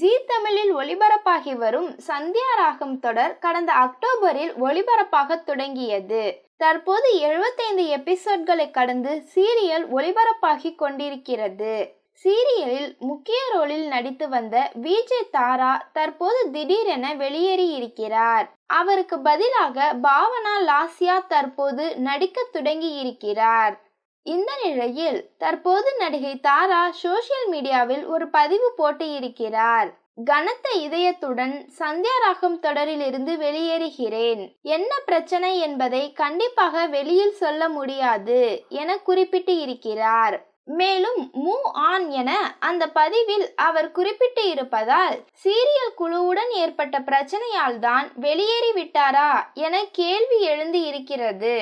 ஜீ தமிழில் ஒளிபரப்பாகி வரும் சந்தியா ராகம் தொடர் கடந்த அக்டோபரில் ஒளிபரப்பாக தொடங்கியது. தற்போது எழுபத்தைந்து எபிசோட்களை கடந்து சீரியல் ஒளிபரப்பாகி கொண்டிருக்கிறது. சீரியலில் முக்கிய ரோலில் நடித்து வந்த விஜய் தாரா தற்போது திடீரென வெளியேறி இருக்கிறார் அவருக்கு பதிலாக பாவனா லாசியா தற்போது நடிக்க தொடங்கி இருக்கிறார் இந்த நிலையில் தற்போது நடிகை தாரா சோசியல் மீடியாவில் ஒரு பதிவு போட்டு இருக்கிறார். கனத்த இதயத்துடன் சந்தியா ராகம் தொடரிலிருந்து வெளியேறுகிறேன். என்ன பிரச்சனை என்பதை கண்டிப்பாக வெளியில் சொல்ல முடியாது என குறிப்பிட்டு இருக்கிறார். மேலும் மூ. ஆன் என அந்த பதிவில் அவர் குறிப்பிட்டு இருப்பதால் சீரியல் குழுவுடன் ஏற்பட்ட பிரச்சனையால் தான் வெளியேறிவிட்டாரா என கேள்வி எழுந்து இருக்கிறது.